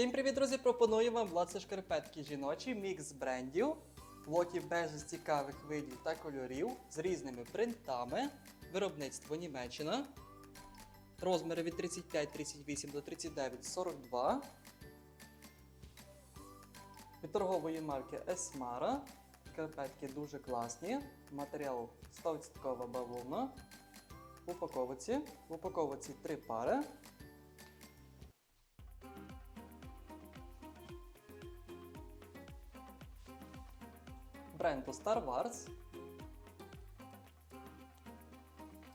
Всім привіт, друзі! Пропоную вам власне шкарпетки жіночі, мікс брендів, в лоті без цікавих видів та кольорів з різними принтами, виробництво Німеччина, розміри від 35-38 до 39-42. Від торгової марки Esmara. Шкарпетки дуже класні. Матеріал 100% бавовна. В упаковці. В упаковці три пари. Бренду Star Wars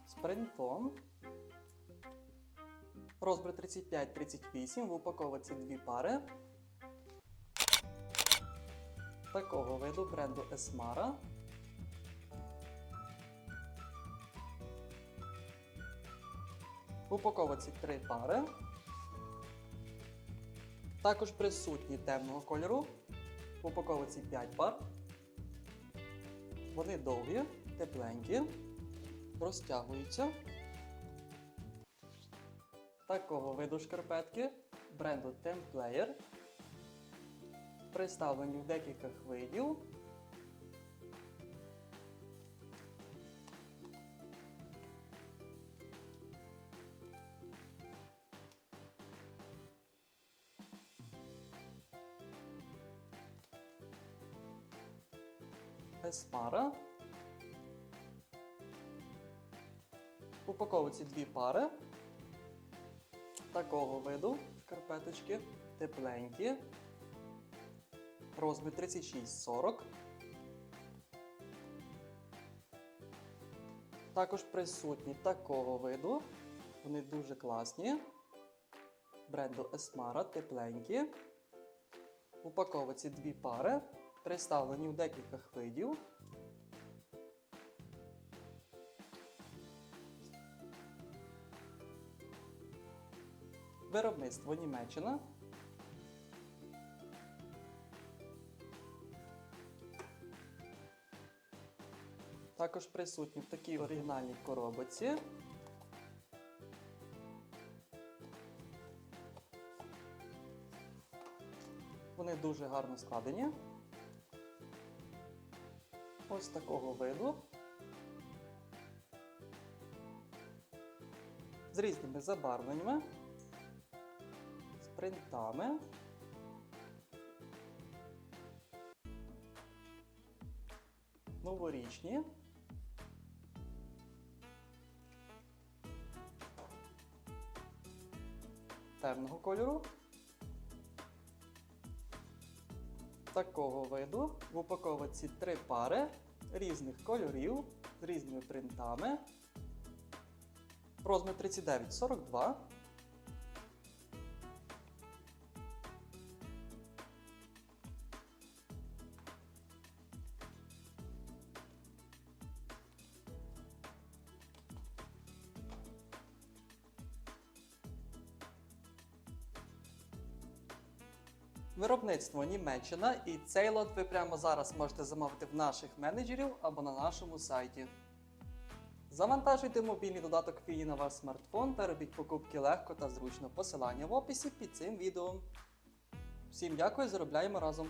з принтом. Розмір 35-38 в упаковці дві пари. Такого виду бренду Esmara. В упаковці три пари. Також присутні темного кольору. В упаковці 5 пар. Вони довгі, тепленькі, розтягуються. Такого виду шкарпетки бренду Templayer. Представлені в декількох видів. Еспара. В упаковці дві пари. Такого виду шкарпеточки тепленькі. Розмір 36-40. Також присутні такого виду. Вони дуже класні. Бренду Esmara тепленькі. В упаковці дві пари. Представлені в декількох видів. Виробництво Німеччина. Також присутні в такій оригінальній коробочці. Вони дуже гарно складені. Ось такого виду. З різними забарвленнями, з принтами. Новорічні. Темного кольору. Такого виду в упаковці три пари різних кольорів з різними принтами. Розмір 39-42. Виробництво Німеччина і цей лот ви прямо зараз можете замовити в наших менеджерів або на нашому сайті. Завантажуйте мобільний додаток Фії на ваш смартфон та робіть покупки легко та зручно. Посилання в описі під цим відео. Всім дякую, заробляємо разом!